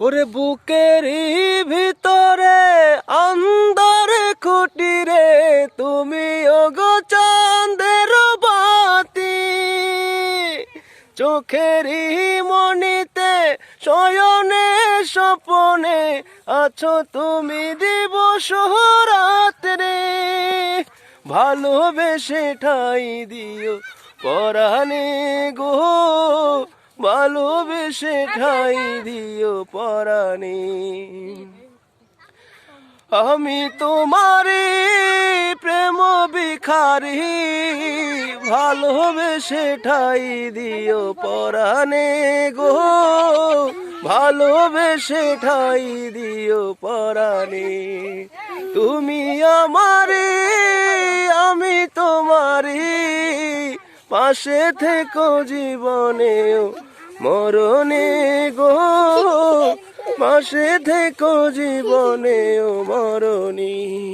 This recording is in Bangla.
ওরে বুকেরই ভিতরে অন্দর কুটিরে তুমি ওগো চাঁদের বাতি। চোখেরই মনিতে শয়নে স্বপনে আছো তুমি দিবস রাত্রে। ভালোবেসে ঠাই দিও, পরাণে গো। ভালোবেসে ঠাই দিও পরাণে। আমি তোমারে প্রেম বিখারি ভালোবেসে ঠাই দিও পরাণে গো। ভালোবেসে ঠাই দিও পরাণে। তুমি আমারে আমি তোমারে পাশে থেকো জীবনেও মরণে গো পাশে থেকো ও মরণী।